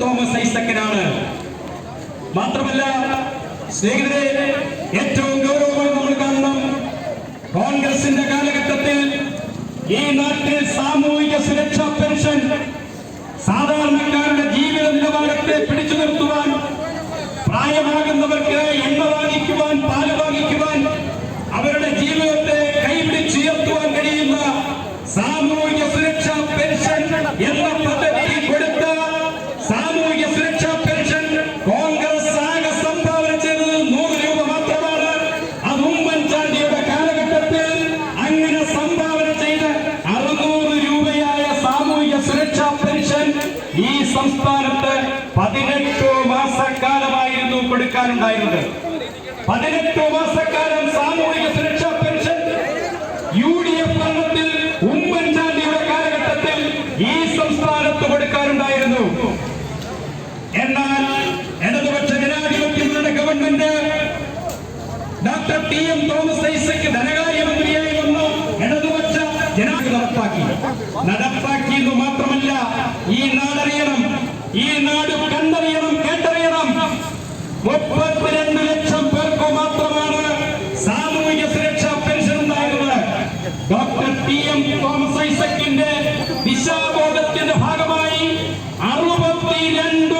Thomas ഐസക്കനാണ്. മാത്രമല്ല സ്നേഹിതരെ ഏറ്റവും ഗൗരവമായി നമ്മൾ കാണണം കോൺഗ്രസിന്റെ കാലഘട്ടത്തിൽ ഈ നാട്ടിൽ സാമൂഹിക സുരക്ഷാ പെൻഷൻ സാധാരണക്കാരുടെ ജീവിത നിലവാരത്തെ പിടിച്ചു നിർത്തുവാൻ പ്രായമാകുന്നവർക്ക് എണ്ണ വാങ്ങിക്കുവാൻ പാൽ വാങ്ങിക്കുവാൻ അവരുടെ ജീവിതത്തെ കൈപിടിച്ചുയർത്തുവാൻ കഴിയുന്ന സാമൂഹിക സുരക്ഷാ പെൻഷൻ എന്ന പദ്ധതി കൊടുത്ത സാമൂഹിക സുരക്ഷാ പെൻഷൻ കോൺഗ്രസ് ആകെ സംഭാവന ചെയ്തത് നൂറ് രൂപ മാത്രമാണ് അത് ഉമ്മൻചാണ്ടിയുടെ കാലഘട്ടത്തിൽ അങ്ങനെ സംഭാവന ചെയ്ത് അറുന്നൂറ് രൂപയായ സാമൂഹിക സുരക്ഷാ പെൻഷൻ ഈ സംസ്ഥാനത്ത് പതിനെട്ടോ മാസക്കാലമായിരുന്നു കൊടുക്കാനുണ്ടായിരുന്നത്. പതിനെട്ടോ മാസക്കാലം സാമൂഹിക സുരക്ഷാ പെൻഷൻ യു ഡി എഫ് ഭരണത്തിൽ ഉമ്മൻചാണ്ടിയുടെ കാലഘട്ടത്തിൽ ഈ സംസ്ഥാനത്ത് കൊടുക്കാനുണ്ടായിരുന്നു. എന്നാൽ ഇടതുപക്ഷ ജനാധിപത്യങ്ങളുടെ government doctor T M Thomas Isaac ധനകാര്യമന്ത്രിയായി വന്നു ഇടതുപക്ഷ ജനാധിപത്യം നടപ്പാക്കി. നടപ്പാക്കിയെന്ന് മാത്രമല്ല ഈ നാടറിയണം. ഈ നാട് കണ്ടറിയണം കേട്ടറിയണം. മുപ്പത്തിരണ്ട് ലക്ഷം പേർക്ക് മാത്രമാണ് സാമൂഹിക സുരക്ഷാ പെൻഷൻ ഉണ്ടായിരുന്നത് ഡോക്ടർ ടി എം തോമസ് ഐസക്കിന്റെ ദിശാബോധത്തിന്റെ ഭാഗമായി അറുപത്തിരണ്ട്